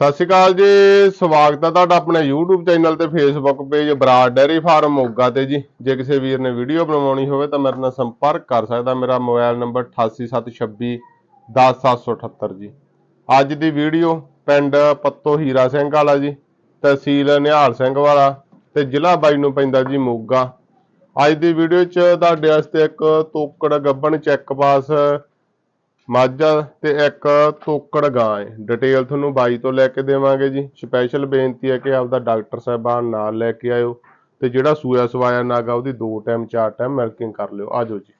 ਸਤਿ ਸ਼੍ਰੀ ਅਕਾਲ ਜੀ, ਸਵਾਗਤ ਹੈ ਤੁਹਾਡਾ ਆਪਣੇ YouTube ਚੈਨਲ ਤੇ Facebook page Brar dairy farm Moga ਤੇ ਜੀ। ਜੇ ਕਿਸੇ ਵੀਰ ਨੇ ਵੀਡੀਓ ਬਣਵਾਉਣੀ ਹੋਵੇ ਤਾਂ ਮੇਰੇ ਨਾਲ ਸੰਪਰਕ ਕਰ ਸਕਦਾ। ਮੇਰਾ ਮੋਬਾਈਲ ਨੰਬਰ 8876 10778 ਜੀ। ਅੱਜ ਦੀ ਵੀਡੀਓ ਪਿੰਡ ਪੱਤੋ ਹੀਰਾ ਸਿੰਘ ਵਾਲਾ ਜੀ, ਤਹਿਸੀਲ ਨਿਹਾਲ ਸਿੰਘ ਵਾਲਾ ਤੇ ਜ਼ਿਲ੍ਹਾ ਬਾਈ ਨੂੰ ਪੈਂਦਾ ਜੀ ਮੋਗਾ। ਅੱਜ ਦੀ ਵੀਡੀਓ 'ਚ ਤੁਹਾਡੇ ਵਾਸਤੇ ਇੱਕ ਤੋਕੜ ਗੱਬਣ ਚੈੱਕ ਪਾਸ ਮੱਝ ਤੇ ਇੱਕ ਤੋਕੜ ਗਾਂ ਹੈ ਡਿਟੇਲ ਤੁਹਾਨੂੰ ਬਾਈ ਤੋਂ ਲੈ ਕੇ ਦੇਵਾਂਗੇ ਜੀ। ਸਪੈਸ਼ਲ ਬੇਨਤੀ ਹੈ ਕਿ ਆਪਦਾ ਡਾਕਟਰ ਸਾਹਿਬਾਨ ਨਾਲ ਲੈ ਕੇ ਆਇਓ ਤੇ ਜਿਹੜਾ ਸੂਆ ਸਵਾਇਆ ਨਾਗਾ ਉਹਦੀ ਦੋ ਟਾਈਮ ਚਾਰ ਟਾਈਮ ਮਿਲਕਿੰਗ ਕਰ ਲਿਓ। ਆਜੋ ਜੀ।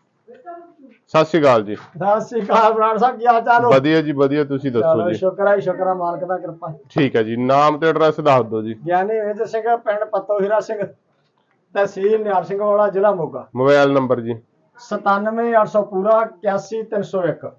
ਸਤਿ ਸ਼੍ਰੀ ਅਕਾਲ ਜੀ। ਸਤਿ ਸ੍ਰੀ ਅਕਾਲ ਬਰਾੜ ਸਾਹਿਬ ਕੀ ਹਾਲ ਚਾਲ ਹੋ? ਵਧੀਆ ਜੀ ਵਧੀਆ। ਤੁਸੀਂ ਦੱਸੋ ਜੀ। ਸ਼ੁਕਰ ਹੈ ਸ਼ੁਕਰ ਹੈ ਮਾਲਕ ਦਾ ਕਿਰਪਾ। ਠੀਕ ਹੈ ਜੀ। ਨਾਮ ਤੇ ਐਡਰੈਸ ਦੱਸ ਦਿਓ ਜੀ। ਗਿਆਨੀ ਵੇਦ ਸਿੰਘ ਪਿੰਡ ਪੱਤੋ ਹੀਰਾ ਸਿੰਘ ਤਹਿਸੀਲ ਨਿਹਾਲ ਸਿੰਘ ਵਾਲਾ ਜ਼ਿਲ੍ਹਾ ਮੋਗਾ। ਮੋਬਾਈਲ ਨੰਬਰ ਜੀ। 97800 ਪੂਰਾ 81301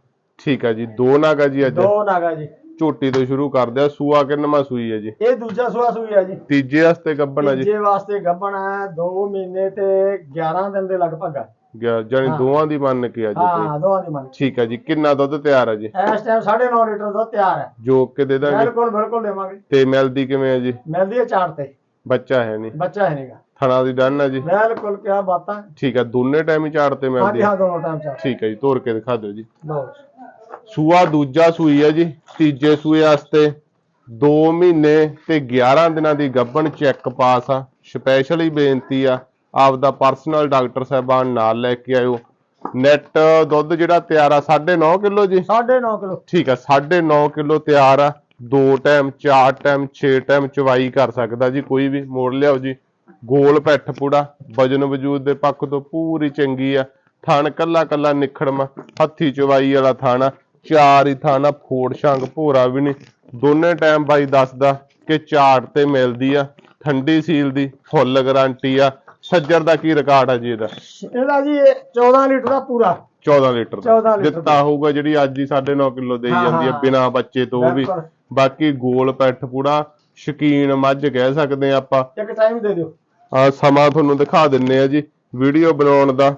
ਠੀਕ ਹੈ ਜੀ ਦੋ ਨਾਗਾ ਜੀ ਅੱਜ। ਦੋ ਨਾਗਾ ਜੀ। ਝੋਟੀ ਤੋਂ ਸ਼ੁਰੂ ਕਰਦੇ ਆ ਸੂਆ ਕਿੰਨਵਾਂ ਸੂਈ ਹੈ ਜੀ? ਇਹ ਦੂਜਾ ਸੂਆ ਸੂਈ ਹੈ ਜੀ। ਤੀਜੇ ਵਾਸਤੇ ਗੱਬਣ ਹੈ ਜੀ। ਤੀਜੇ ਵਾਸਤੇ ਗੱਭਣ ਹੈ 2 ਮਹੀਨੇ ਤੇ 11 ਦਿਨ ਦੇ ਲਗਭਗ ਹੈ ਹਾਂ। ਦੋਵਾਂ ਦੀ ਮੰਨ ਕੇ ਆ ਜੀ ਹਾਂ ਦੋਵਾਂ ਦੀ ਮੰਨ ਠੀਕ ਹੈ ਜੀ ਕਿੰਨਾ ਦੁੱਧ ਤਿਆਰ ਹੈ ਜੀ? ਇਸ ਟਾਈਮ 9.5 ਲੀਟਰ ਦੁੱਧ ਤਿਆਰ ਹੈ ਜੋਕ ਕੇ ਦੇ ਦਾਂਗੇ। ਬਿਲਕੁਲ ਬਿਲਕੁਲ ਦੇਵਾਂਗੇ। ਤੇ ਮਿਲਦੀ ਕਿਵੇਂ ਹੈ ਜੀ? ਮਿਲਦੀ ਹੈ ਚਾਰ ਤੇ। ਬੱਚਾ ਹੈ ਨਹੀਂ। ਬੱਚਾ ਹੈ ਨਹੀਂਗਾ। ਥਣਾ ਦੀ ਡਨ ਹੈ ਜੀ। ਬਿਲਕੁਲ ਕਿਆ ਬਾਤਾਂ। ਠੀਕ ਹੈ ਦੋਨੇ ਟਾਈਮ ਹੀ ਝਾੜ ਤੇ ਮਿਲਦੀ ਹੈ ਹਾਂ ਦੋਨੋਂ ਟਾਈਮ ਚਾਰ। ਠੀਕ ਹੈ ਜੀ ਤੋੜ ਕੇ ਦਿਖਾ ਦਿਓ ਜੀ। ਲਓ ਸੂਆ ਦੂਜਾ ਸੂਈ ਹੈ ਜੀ ਤੀਜੇ ਸੂਏ ਵਾਸਤੇ 2 ਮਹੀਨੇ ਤੇ 11 ਦਿਨਾਂ ਦੀ ਗੱਭਣ ਚੈੱਕ ਪਾਸ ਆ। ਸਪੈਸ਼ਲ ਹੀ ਬੇਨਤੀ ਆ ਆਪਦਾ ਪਰਸਨਲ ਡਾਕਟਰ ਸਾਹਿਬਾਨ ਨਾਲ ਲੈ ਕੇ ਆਇਓ। ਨੈਟ ਦੁੱਧ ਜਿਹੜਾ ਤਿਆਰ ਆ 9.5 ਕਿਲੋ ਜੀ? 9.5 ਕਿਲੋ। ਠੀਕ ਆ 9.5 ਕਿਲੋ ਤਿਆਰ ਆ। ਦੋ ਟਾਈਮ ਚਾਰ ਟਾਈਮ 6 ਟਾਈਮ ਚਵਾਈ ਕਰ ਸਕਦਾ ਜੀ ਕੋਈ ਵੀ। ਮੋੜ ਲਿਆਓ ਜੀ ਗੋਲ ਪੈਠ ਪੂੜਾ ਵਜਨ ਵਜੂਦ ਦੇ ਪੱਖ ਤੋਂ ਪੂਰੀ ਚੰਗੀ ਆ। ਥਣ ਕੱਲਾ ਕੱਲਾ ਨਿਖੜਮਾ ਹੱਥੀ ਚਵਾਈ ਵਾਲਾ ਥਾਣਾ ਚਾਰ ਹੀ ਥਾਣਾ ਫੋੜ ਸ਼ੰਗ ਭੋਰਾ ਵੀ ਨਹੀਂ। ਦੋਨੇ ਟਾਈਮ ਬਾਈ ਦੱਸਦਾ ਕਿ ਝਾੜ ਤੇ ਮਿਲਦੀ ਆ ਠੰਡੀ ਸੀਲ ਦੀ ਫੁੱਲ ਗਾਰੰਟੀ ਆ। ਸੱਜਰ ਦਾ ਕੀ ਰਿਕਾਰਡ ਆ ਜੀ ਇਹਦਾ? ਇਹਦਾ ਜੀ ਇਹ 14 ਲੀਟਰ ਦਾ ਪੂਰਾ। 14 ਲੀਟਰ ਦਾ। 14 ਲੀਟਰ ਦਿੱਤਾ ਹੋਊਗਾ ਜਿਹੜੀ ਅੱਜ ਹੀ 9.5 ਕਿਲੋ ਦੇਈ ਜਾਂਦੀ ਆ ਹਾਂ। ਬਿਨਾ ਬੱਚੇ ਤੋਂ ਵੀ। ਬਾਕੀ ਗੋਲ ਪੈਠ ਪੂੜਾ ਸ਼ਕੀਨ ਮੱਝ ਕਹਿ ਸਕਦੇ ਆ ਆਪਾਂ। ਇੱਕ ਟਾਈਮ ਦੇ ਦਿਓ। ਆ ਸਮਾਂ ਤੁਹਾਨੂੰ ਦਿਖਾ ਦਿੰਨੇ ਆ ਜੀ। ਵੀਡੀਓ ਬਣਾਉਣ ਦਾ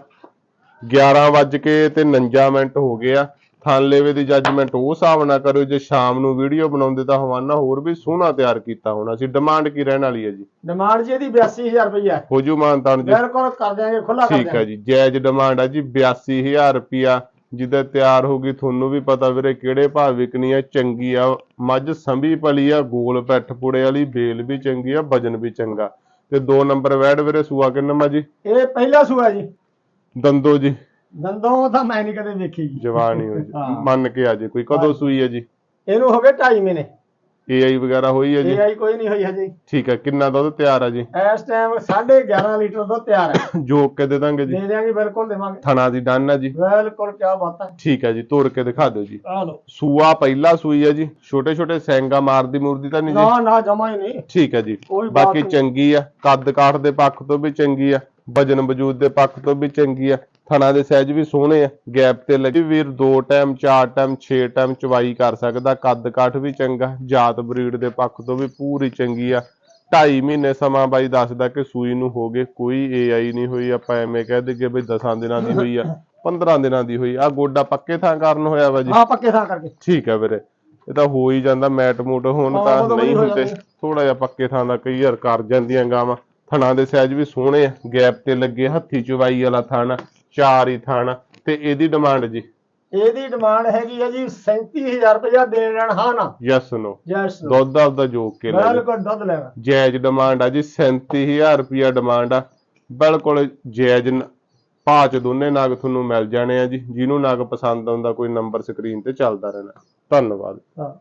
11 ਵੱਜ ਕੇ ਤੇ 49 ਮਿੰਟ ਹੋ ਗਏ ਆ। ਥਾਨਲੇਵੇ ਦੀ ਜੱਜਮੈਂਟ ਉਹ ਹਿਸਾਬ ਨਾਲ ਕਰੋ ਜੇ ਸ਼ਾਮ ਨੂੰ ਵੀਡੀਓ ਬਣਾਉਂਦੇ ਤਾਂ ਹਵਾਨਾ ਹੋਰ ਵੀ ਸੋਹਣਾ ਤਿਆਰ ਕੀਤਾ ਹੋਣਾ ਸੀ। ਡਿਮਾਂਡ ਕੀ ਰਹਿਣ ਵਾਲੀ ਹੈ ਜੀ? ਡਿਮਾਂਡ ਜੀ ਇਹਦੀ 82000 ਰੁਪਈਆ ਹੈ। ਹੋ ਜੂ ਮਾਨਤਾਨ ਜੀ। ਬਿਲਕੁਲ ਕਰ ਦਿਆਂਗੇ ਖੁੱਲਾ ਕਰ ਠੀਕ ਹੈ ਜੀ ਜਾਇਜ਼ ਡਿਮਾਂਡ ਆ ਜੀ 82000 ਰੁਪਿਆ ਜਿਹਦਾ ਤਿਆਰ ਹੋ ਗਈ ਤੁਹਾਨੂੰ ਵੀ ਪਤਾ ਵੀਰੇ ਕਿਹੜੇ ਭਾਅ ਵਿਕਣੀ ਆ ਚੰਗੀ ਆ ਮੱਝ ਸੰਭੀ ਪਲੀ ਆ ਗੋਲ ਪੈਠ ਪੁੜੇ ਵਾਲੀ ਬੇਲ ਵੀ ਚੰਗੀ ਆ ਵਜਨ ਵੀ ਚੰਗਾ। ਤੇ ਦੋ ਨੰਬਰ ਵੈੜ ਵੀਰੇ ਸੂਆ ਕਿੰਨਾ ਜੀ? ਇਹ ਪਹਿਲਾ ਸੂਆ ਜੀ। ਦੰਦੋ ਜੀ। ਦੰਦੋਂ ਤਾਂ ਮੈਂ ਨਹੀਂ ਕਦੇ ਵੇਖੀ ਜੀ। ਜਵਾਨੀ ਹੋਈ ਜੀ। ਹਾਂ। ਮੰਨ ਕੇ ਆ ਜੇ ਕੋਈ ਕਦੋਂ ਸੂਈ ਹੈ ਜੀ? ਇਹਨੂੰ ਹੋ ਗਏ 2.5 ਮਹੀਨੇ। ਏਆਈ ਵਗੈਰਾ ਹੋਈ ਹੈ ਜੀ? ਇਹ ਆਈ ਕੋਈ ਨਹੀਂ ਹੋਈ ਹਜੇ। ਠੀਕ ਹੈ ਕਿੰਨਾ ਦੁੱਧ ਤਿਆਰ ਆ ਜੀ? ਇਸ ਟਾਈਮ 11.5 ਲੀਟਰ ਦੁੱਧ ਤਿਆਰ ਹੈ। ਜੋਕ ਕੇ ਦੇ ਦਾਂਗੇ ਜੀ। ਦੇ ਦਿਆਂਗੇ ਬਿਲਕੁਲ ਦੇਵਾਂਗੇ। ਥਣਾ ਦੀ ਡਨ ਆ ਜੀ। ਬਿਲਕੁਲ ਕਿਆ ਬਾਤਾਂ ਠੀਕ ਹੈ ਜੀ ਤੋੜ ਕੇ ਦਿਖਾ ਦਿਓ ਜੀ। ਆ ਲਓ। ਸੂਆ ਪਹਿਲਾ ਸੂਈ ਹੈ ਜੀ। ਛੋਟੇ ਛੋਟੇ ਸੈਂਗਾ ਮਾਰਦੀ ਮੁਰਦੀ ਤਾਂ ਨਹੀਂ ਜੀ? ਨਾ ਨਾ ਜਮਾ ਹੀ ਨਹੀਂ। ਠੀਕ ਹੈ ਜੀ। ਕੋਈ ਬਾਤ ਬਾਕੀ ਨਹੀਂ। ਚੰਗੀ ਆ। ਕੱਦ ਕਾਠ ਦੇ ਪੱਖ ਤੋਂ ਵੀ ਚੰਗੀ ਆ। ਵਜਨ ਵਜੂਦ ਦੇ ਪੱਖ ਤੋਂ ਵੀ ਚੰਗੀ ਆ ਥਣਾ ਦੇ ਸਾਈਜ਼ ਵੀ ਸੋਹਣੇ ਆ ਗੈਪ ਤੇ ਲੱਗੀ ਵੀਰ ਦੋ ਟਾਈਮ ਚਾਰ ਟਾਈਮ 6 ਟਾਈਮ ਚਵਾਈ ਕਰ ਸਕਦਾ ਕੱਦ ਕਾਠ ਵੀ ਚੰਗਾ ਜਾਤ ਬਰੀਡ ਦੇ ਪੱਖ ਤੋਂ ਵੀ ਪੂਰੀ ਚੰਗੀ ਆ। 2.5 ਮਹੀਨੇ ਸਮਾਂ ਬਾਈ ਦੱਸਦਾ ਕਿ ਸੂਈ ਨੂੰ ਹੋ ਗਏ ਕੋਈ ਏਆਈ ਨਹੀਂ ਹੋਈ ਆਪਾਂ ਐਵੇਂ ਕਹਿ ਦਈਏ ਬਈ 10 ਦਿਨਾਂ ਦੀ ਹੋਈ ਆ 15 ਦਿਨਾਂ ਦੀ ਹੋਈ ਆ ਗੋਡਾ ਪੱਕੇ ਥਾਂ ਕਾਰਨ ਹੋਇਆ ਵਾ ਜੀ? ਹਾਂ ਪੱਕੇ ਥਾਂ ਕਰਕੇ। ਠੀਕ ਹੈ ਵੀਰੇ ਇਹ ਤਾਂ ਹੋ ਹੀ ਜਾਂਦਾ ਮੈਟ ਮੂਟ ਹੁਣ ਤਾਂ ਨਹੀਂ ਹੁੰਦੇ। ਥੋੜਾ ਜਿਹਾ ਪੱਕੇ ਥਾਂ ਦਾ ਕਈ ਵਾਰ ਕਰ ਜਾਂਦੀਆਂ ਗਾਵਾਂ। ਥਣਾ ਦੇ ਸਾਈਜ਼ ਵੀ ਸੋਹਣੇ ਆ ਗੈਪ ਤੇ ਲੱਗੇ ਹੱਥੀ ਚਵਾਈ ਵਾਲਾ ਥਣ ਚਾਰ ਹੀ ਥਣ ਤੇ ਇਹਦੀ ਡਿਮਾਂਡ ਜੀ? ਇਹਦੀ ਡਿਮਾਂਡ ਹੈਗੀ ਹੈ ਜੀ 37000 ਰੁਪਇਆ ਦੇ ਦੇਣ ਹਾਂ ਨਾ ਯੈਸ ਨੋ ਜੈਸ ਦੁੱਧ ਆਪਦਾ ਜੋਕ ਕੇ ਲੈ। ਬਿਲਕੁਲ ਦੁੱਧ ਲੈਣਾ ਜਾਇਜ਼ ਡਿਮਾਂਡ ਆ ਜੀ 37000 ਰੁਪਿਆ ਡਿਮਾਂਡ ਆ। ਬਿਲਕੁਲ ਜਾਇਜ਼ ਨ- ਭਾਅ ਚ ਦੋਨੇ ਨਾਗ ਤੁਹਾਨੂੰ ਮਿਲ ਜਾਣੇ ਆ ਜੀ ਜਿਹਨੂੰ ਨਾਗ ਪਸੰਦ ਆਉਂਦਾ ਕੋਈ ਨੰਬਰ ਸਕਰੀਨ ਤੇ ਚੱਲਦਾ ਰਹਿਣਾ। ਧੰਨਵਾਦ। ਹਾਂ।